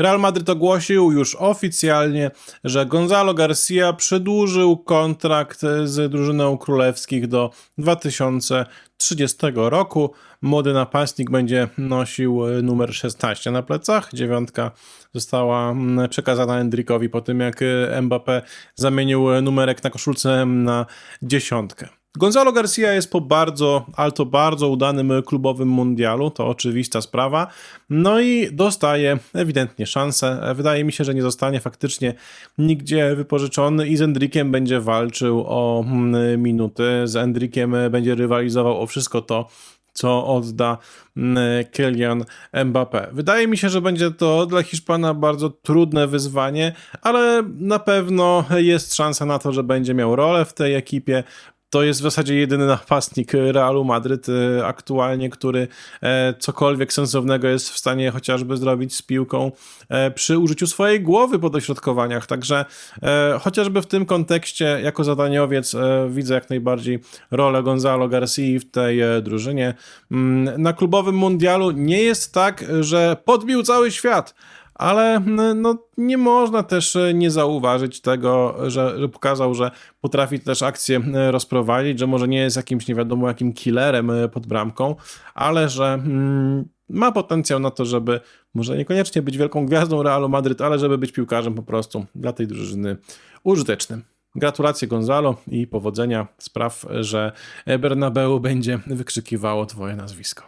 Real Madryt ogłosił już oficjalnie, że Gonzalo Garcia przedłużył kontrakt z drużyną królewskich do 2030 roku. Młody napastnik będzie nosił numer 16 na plecach. Dziewiątka została mm, przekazana Endrikowi po tym, jak Mbappé zamienił numerek na koszulce na dziesiątkę. Gonzalo Garcia jest po bardzo, ale to bardzo udanym klubowym mundialu, to oczywista sprawa. No i dostaje ewidentnie szansę. Wydaje mi się, że nie zostanie faktycznie nigdzie wypożyczony i z Endrikiem będzie walczył o mm, minuty. Z Endrikiem będzie rywalizował o wszystko to, co odda mm, Kylian Mbappé. Wydaje mi się, że będzie to dla Hiszpana bardzo trudne wyzwanie, ale na pewno jest szansa na to, że będzie miał rolę w tej ekipie. To jest w zasadzie jedyny napastnik Realu Madryt e, aktualnie, który e, cokolwiek sensownego jest w stanie chociażby zrobić z piłką e, przy użyciu swojej głowy po dośrodkowaniach. Także chociażby w tym kontekście, jako zadaniowiec, widzę jak najbardziej rolę Gonzalo Garcia w tej drużynie. Mm, na klubowym mundialu nie jest tak, że podbił cały świat ale no, nie można też e, nie zauważyć tego, że, że pokazał, że potrafi też akcję e, rozprowadzić, że może nie jest jakimś nie wiadomo jakim killerem e, pod bramką, ale że mm, ma potencjał na to, żeby może niekoniecznie być wielką gwiazdą Realu Madryt, ale żeby być piłkarzem po prostu dla tej drużyny użytecznym. Gratulacje Gonzalo i powodzenia. Spraw, że Bernabeu będzie wykrzykiwało twoje nazwisko.